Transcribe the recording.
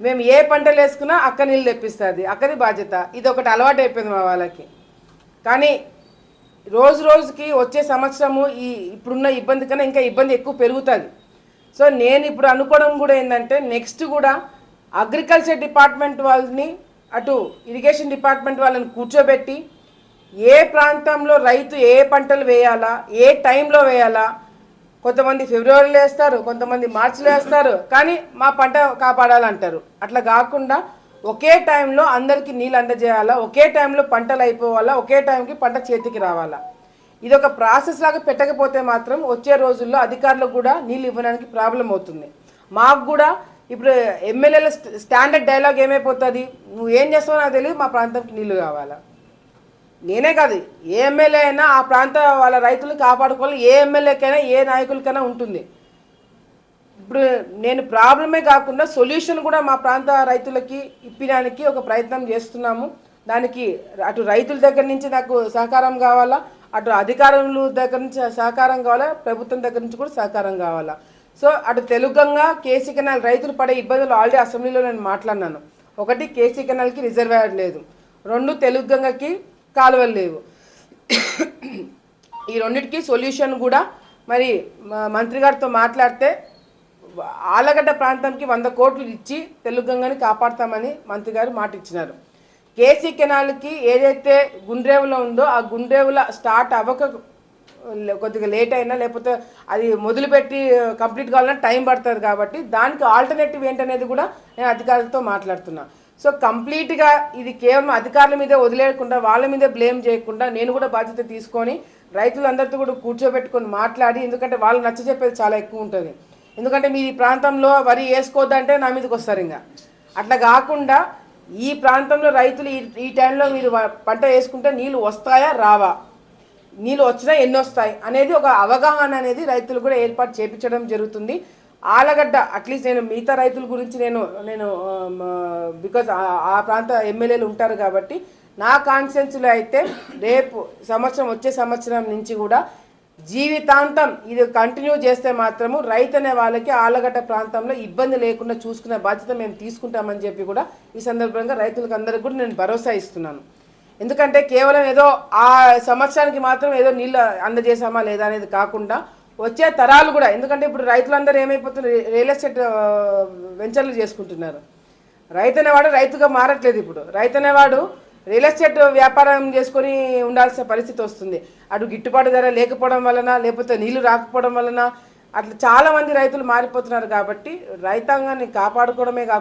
మేము ఏ పంటలు వేసుకున్నా అక్క నీళ్ళు తెప్పిస్తుంది. అక్కది బాధ్యత. ఇది ఒకటి అలవాటు అయిపోయింది మా వాళ్ళకి. కానీ రోజు రోజుకి వచ్చే సంవత్సరము ఈ ఇప్పుడున్న ఇబ్బంది కన్నా ఇంకా ఇబ్బంది ఎక్కువ పెరుగుతుంది. సో నేను ఇప్పుడు అనుకోవడం కూడా ఏంటంటే నెక్స్ట్ కూడా అగ్రికల్చర్ డిపార్ట్మెంట్ వాళ్ళని అటు ఇరిగేషన్ డిపార్ట్మెంట్ వాళ్ళని కూర్చోబెట్టి ఏ ప్రాంతంలో రైతు ఏ పంటలు వేయాలా ఏ టైంలో వేయాలా కొంతమంది ఫిబ్రవరిలో వేస్తారు కొంతమంది మార్చిలో వేస్తారు. కానీ మా పంట కాపాడాలంటారు. అట్లా కాకుండా ఒకే టైంలో అందరికీ నీళ్ళు అందజేయాలా? ఒకే టైంలో పంటలు అయిపోవాలా? ఒకే టైంకి పంట చేతికి రావాలా? ఇది ఒక ప్రాసెస్ లాగా పెట్టకపోతే మాత్రం వచ్చే రోజుల్లో అధికారులకు కూడా నీళ్ళు ఇవ్వడానికి ప్రాబ్లం అవుతుంది. మాకు కూడా ఇప్పుడు ఎమ్మెల్యేల స్టాండర్డ్ డైలాగ్ ఏమైపోతుంది? నువ్వు ఏం చేస్తావో నాకు తెలియదు మా ప్రాంతంకి నీళ్ళు కావాలా? నేనే కాదు ఏ ఎమ్మెల్యే అయినా ఆ ప్రాంత వాళ్ళ రైతులు కాపాడుకోవాలి ఏ ఎమ్మెల్యేకైనా ఏ నాయకులకైనా ఉంటుంది. ఇప్పుడు నేను ప్రాబ్లమే కాకుండా సొల్యూషన్ కూడా మా ప్రాంత రైతులకి ఇప్పడానికి ఒక ప్రయత్నం చేస్తున్నాము. దానికి అటు రైతుల దగ్గర నుంచి నాకు సహకారం కావాలా అటు అధికారుల దగ్గర నుంచి సహకారం కావాలా ప్రభుత్వం దగ్గర నుంచి కూడా సహకారం కావాలా. సో అటు తెలుగంగా కేసీ కెనాల్ రైతులు పడే ఇబ్బందులు ఆల్రెడీ అసెంబ్లీలో నేను మాట్లాడినాను. ఒకటి కేసీ కెనాల్కి రిజర్వాయర్ లేదు. రెండు తెలుగంగకి కాలువలు లేవు. ఈ రెండింటికి సొల్యూషన్ కూడా మరి మంత్రి గారితో మాట్లాడితే ఆలగడ్డ ప్రాంతంకి వంద కోట్లు ఇచ్చి తెలుగంగని కాపాడతామని మంత్రి గారు మాట ఇచ్చినారు కేసీ కెనాల్కి ఏదైతే గుండ్రేవులో ఉందో ఆ గుండ్రేవుల స్టార్ట్ అవ్వక లే- కొద్దిగా లేట్ అయినా లేకపోతే అది మొదలుపెట్టి కంప్లీట్ కావాలన్నా టైం పడుతుంది కాబట్టి దానికి ఆల్టర్నేటివ్ ఏంటనేది కూడా నేను అధికారులతో మాట్లాడుతున్నా. సో కంప్లీట్గా ఇది కేవలం అధికారుల మీదే వదిలేయకుండా వాళ్ళ మీదే బ్లేమ్ చేయకుండా నేను కూడా బాధ్యత తీసుకొని రైతులందరితో కూడా కూర్చోబెట్టుకొని మాట్లాడి ఎందుకంటే వాళ్ళు నచ్చ చెప్పేది చాలా ఎక్కువ ఉంటుంది. ఎందుకంటే మీరు ఈ ప్రాంతంలో వరి వేసుకోవద్దంటే నా మీదకి వస్తారు ఇంకా అట్లా కాకుండా ఈ ప్రాంతంలో రైతులు ఈ ఈ టైంలో మీరు పంట వేసుకుంటే నీళ్ళు వస్తాయా రావా? నీళ్ళు వచ్చినా ఎన్ని వస్తాయి? అనేది ఒక అవగాహన అనేది రైతులు కూడా ఏర్పాటు చేపించడం జరుగుతుంది. ఆలగడ్డ అట్లీస్ట్ నేను మిగతా రైతుల గురించి నేను నేను um, uh, బికాజ్ ఆ ప్రాంత ఎమ్మెల్యేలు ఉంటారు కాబట్టి నా కాన్స్టిట్యున్సీలో అయితే రేపు సంవత్సరం వచ్చే సంవత్సరం నుంచి కూడా జీవితాంతం ఇది కంటిన్యూ చేస్తే మాత్రము రైతు అనే వాళ్ళకి ఆలగడ్డ ప్రాంతంలో ఇబ్బంది లేకుండా చూసుకునే బాధ్యత మేము తీసుకుంటామని చెప్పి కూడా ఈ సందర్భంగా రైతులకు అందరికీ కూడా నేను భరోసా ఇస్తున్నాను. ఎందుకంటే కేవలం ఏదో ఆ సంవత్సరానికి మాత్రం ఏదో నీళ్ళు అందజేసామా లేదా అనేది కాకుండా వచ్చే తరాలు కూడా ఎందుకంటే ఇప్పుడు రైతులందరూ ఏమైపోతున్నారు? రియల్ ఎస్టేట్ వెంచర్లు చేసుకుంటున్నారు. రైతు అనేవాడు రైతుగా మారట్లేదు ఇప్పుడు. రైతు అనేవాడు రియల్ ఎస్టేట్ వ్యాపారం చేసుకొని ఉండాల్సిన పరిస్థితి వస్తుంది. అటు గిట్టుబాటు ధర లేకపోవడం వలన లేకపోతే నీళ్ళు రాకపోవడం వలన అట్లా చాలామంది రైతులు మారిపోతున్నారు కాబట్టి రైతాంగాన్ని కాపాడుకోవడమే కాకుండా